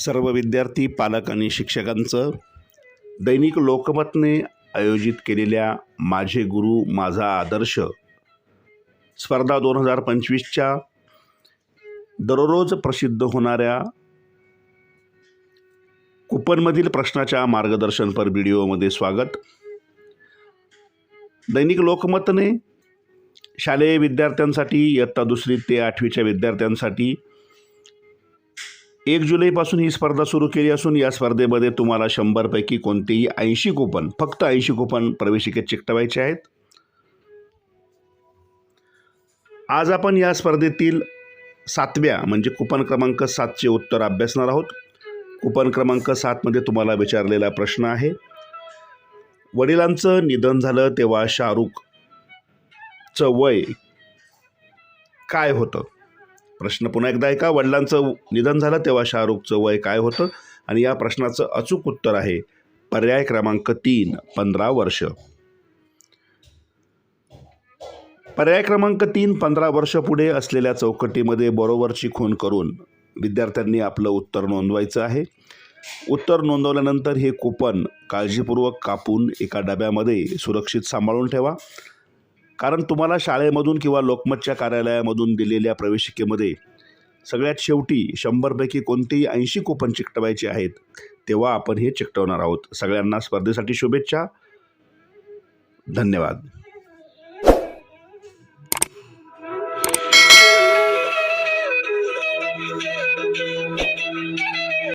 सर्व विद्यार्थी पालक आणि शिक्षकांचं दैनिक लोकमतने आयोजित केलेल्या माझे गुरु माझा आदर्श स्पर्धा दोन हजार पंचवीसच्या दररोज प्रसिद्ध होणाऱ्या कुपनमधील प्रश्नाच्या मार्गदर्शनपर व्हिडिओमध्ये स्वागत. दैनिक लोकमतने शालेय विद्यार्थ्यांसाठी इयत्ता दुसरी ते आठवीच्या विद्यार्थ्यांसाठी एक जुलैपासून ही स्पर्धा सुरू केली असून या स्पर्धेमध्ये तुम्हाला शंभरपैकी कोणतेही ऐंशी कुपन फक्त ऐंशी कुपन प्रवेशिकेत चिकटवायचे आहेत. आज आपण या स्पर्धेतील सातव्या म्हणजे कुपन क्रमांक सातचे उत्तर अभ्यासणार आहोत. कुपन क्रमांक सातमध्ये तुम्हाला विचारलेला प्रश्न आहे वडिलांचं निधन झालं तेव्हा शाहरुखचं वय काय होतं? प्रश्न पुन्हा एकदा ऐका. वडिलांचं निधन झालं तेव्हा शाहरुखचं वय काय होतं? आणि या प्रश्नाचं अचूक उत्तर आहे. पर्याय क्रमांक तीन पंधरा वर्ष. पर्याय क्रमांक तीन पंधरा वर्ष पुढे असलेल्या चौकटीमध्ये बरोबरची खून करून विद्यार्थ्यांनी आपलं उत्तर नोंदवायचं आहे. उत्तर नोंदवल्यानंतर हे कुपन काळजीपूर्वक कापून एका डब्यामध्ये सुरक्षित सांभाळून ठेवा. कारण तुम्हाला शाळेमधून किंवा लोकमतच्या कार्यालयामधून दिलेल्या प्रवेशिकेमध्ये सगळ्यात शेवटी शंभरपैकी कोणतेही ऐंशी कुपन चिकटवायचे आहेत तेव्हा आपण हे चिकटवणार आहोत. सगळ्यांना स्पर्धेसाठी शुभेच्छा. धन्यवाद.